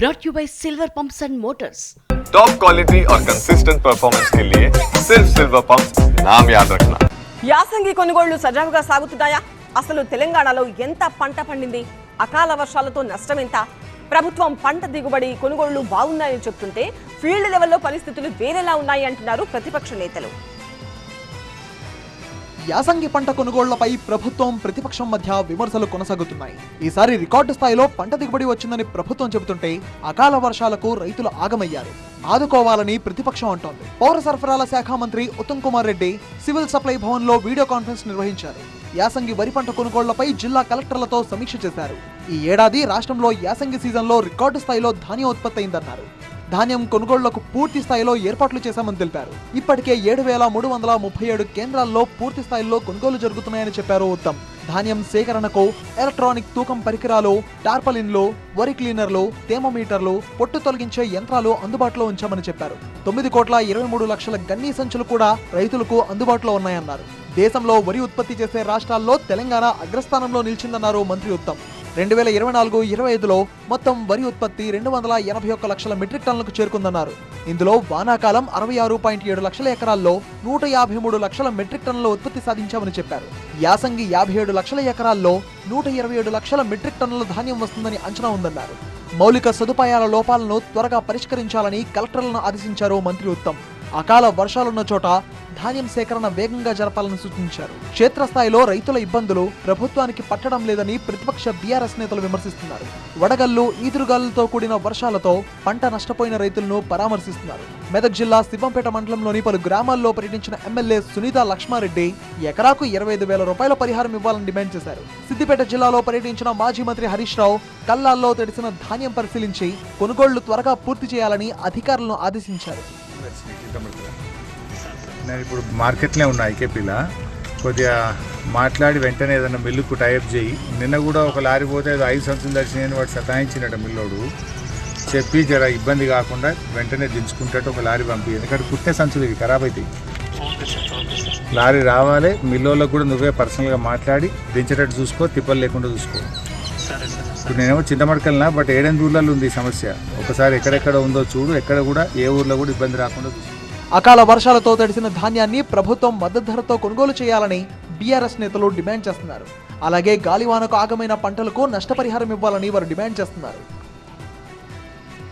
brought you by Silver Pumps and Motors. Top quality और consistent performance के लिए सिर्फ सिल्वर पंप नाम याद रखना యాసంగి కొనుగోళ్లు సజావుగా సాగుతున్నాయా అసలు తెలంగాణలో ఎంత పంట పండింది అకాల వర్షాలతో నష్టం ఎంత ప్రభుత్వం పంట దిగుబడి కొనుగోళ్లు బాగున్నాయని చెప్తుంటే ఫీల్డ్ లెవెల్లో పరిస్థితులు వేరేలా ఉన్నాయి అంటున్నారు ప్రతిపక్ష నేతలు యాసంగి పంట కొనుగోళ్ళపై ప్రభుత్వం ప్రతిపక్షం మధ్య విమర్శలు కొనసాగుతున్నాయి. ఈసారి రికార్డు స్థాయిలో పంట దిగుబడి వచ్చిందని ప్రభుత్వం చెబుతుంటే అకాల వర్షాలకు రైతులు ఆగమయ్యారు. ఆదుకోవాలని ప్రతిపక్షం అంటోంది. పౌర సరఫరాల శాఖ మంత్రి ఉత్తమ్ కుమార్ రెడ్డి సివిల్ సప్లై భవన్లో వీడియో కాన్ఫరెన్స్ నిర్వహించారు. యాసంగి వరి పంట కొనుగోళ్ళపై జిల్లా కలెక్టర్లతో సమీక్ష చేశారు. ఈ ఏడాది రాష్ట్రంలో యాసంగి సీజన్లో రికార్డు స్థాయిలో ధాన్యం ఉత్పత్తి అయిందన్నారు ధాన్యం కొనుగోళ్ళకు పూర్తి స్థాయిలో ఏర్పాట్లు చేశామని తెలిపారు. ఇప్పటికే ఏడు వేల మూడు వందల ముప్పై ఏడు కేంద్రాల్లో పూర్తి స్థాయిలో కొనుగోలు జరుగుతున్నాయని చెప్పారు ఉత్తమ్. ధాన్యం సేకరణకు ఎలక్ట్రానిక్ తూకం పరికరాలు టార్పలిన్లు వరి క్లీనర్లు థేమోమీటర్లు పొట్టు తొలగించే యంత్రాలు అందుబాటులో ఉంచామని చెప్పారు. తొమ్మిది కోట్ల ఇరవై మూడు లక్షల గన్నీ సంచులు కూడా రైతులకు అందుబాటులో ఉన్నాయన్నారు. దేశంలో వరి ఉత్పత్తి చేసే రాష్ట్రాల్లో తెలంగాణ అగ్రస్థానంలో నిలిచిందన్నారు మంత్రి ఉత్తమ్. రెండు వేల ఇరవై నాలుగు ఇరవై ఐదులో మొత్తం వరి ఉత్పత్తి రెండు వందల ఎనభై ఒక్క లక్షల మెట్రిక్ టన్నులకు చేరుకుందన్నారు. ఇందులో వానాకాలం అరవై ఆరు పాయింట్ ఏడు లక్షల ఎకరాల్లో నూట యాభై మూడు లక్షల మెట్రిక్ టన్నుల ఉత్పత్తి సాధించామని చెప్పారు. యాసంగి యాభై ఏడు లక్షల ఎకరాల్లో నూట ఇరవై ఏడు లక్షల మెట్రిక్ టన్నుల ధాన్యం వస్తుందని అంచనా ఉందన్నారు. మౌలిక సదుపాయాల లోపాలను త్వరగా పరిష్కరించాలని కలెక్టర్లను ఆదేశించారు మంత్రి ఉత్తమ్. అకాల వర్షాలున్న చోట ధాన్యం సేకరణ వేగంగా జరపాలని సూచించారు. క్షేత్రస్థాయిలో రైతుల ఇబ్బందులు ప్రభుత్వానికి పట్టడం లేదని ప్రతిపక్ష బీఆర్ఎస్ నేతలు విమర్శిస్తున్నారు. వడగల్లు ఈదురుగాలులతో కూడిన వర్షాలతో పంట నష్టపోయిన రైతులను పరామర్శిస్తున్నారు. మెదక్ జిల్లా శివంపేట మండలంలోని పలు గ్రామాల్లో పర్యటించిన ఎమ్మెల్యే సునీత లక్ష్మారెడ్డి ఎకరాకు ఇరవై ఐదు వేల రూపాయల పరిహారం ఇవ్వాలని డిమాండ్ చేశారు. సిద్దిపేట జిల్లాలో పర్యటించిన మాజీ మంత్రి హరీష్ రావు కల్లాల్లో తడిసిన ధాన్యం పరిశీలించి కొనుగోళ్ళు త్వరగా పూర్తి చేయాలని అధికారులను ఆదేశించారు. నేను ఇప్పుడు మార్కెట్లో ఉన్నా ఐకేపీలో. కొద్దిగా మాట్లాడి వెంటనే ఏదైనా మిల్లుకు టైప్ చేయి. నిన్న కూడా ఒక లారీ పోతే ఏదో ఐదు సంవత్సరం దర్శనం వాడు సతాయించినట్టు మిల్లోడు. చెప్పి జర ఇబ్బంది కాకుండా వెంటనే దించుకుంటట్టు ఒక లారీ పంపి ఎందుకంటే కుట్టే సంచులు ఇవి ఖరాబ్ అవుతాయి లారీ రావాలి మిల్లోళ్ళకు కూడా నువ్వే పర్సనల్గా మాట్లాడి దించేటట్టు చూసుకో తిప్పలు లేకుండా చూసుకో. ఇప్పుడు నేనేమో చింతమడకల్నా బట్ ఏడెనిమిది ఊర్లలో ఉంది ఈ సమస్య. ఒకసారి ఎక్కడెక్కడ ఉందో చూడు ఎక్కడ కూడా ఏ ఊర్లో కూడా ఇబ్బంది రాకుండా చూసుకో. అకాల వర్షాలతో తడిసిన ధాన్యాన్ని ప్రభుత్వం మద్దతు ధరతో కొనుగోలు చేయాలని బీఆర్ఎస్ నేతలు డిమాండ్ చేస్తున్నారు. అలాగే గాలివానకు ఆగమైన పంటలకు నష్టపరిహారం ఇవ్వాలని వారు డిమాండ్ చేస్తున్నారు.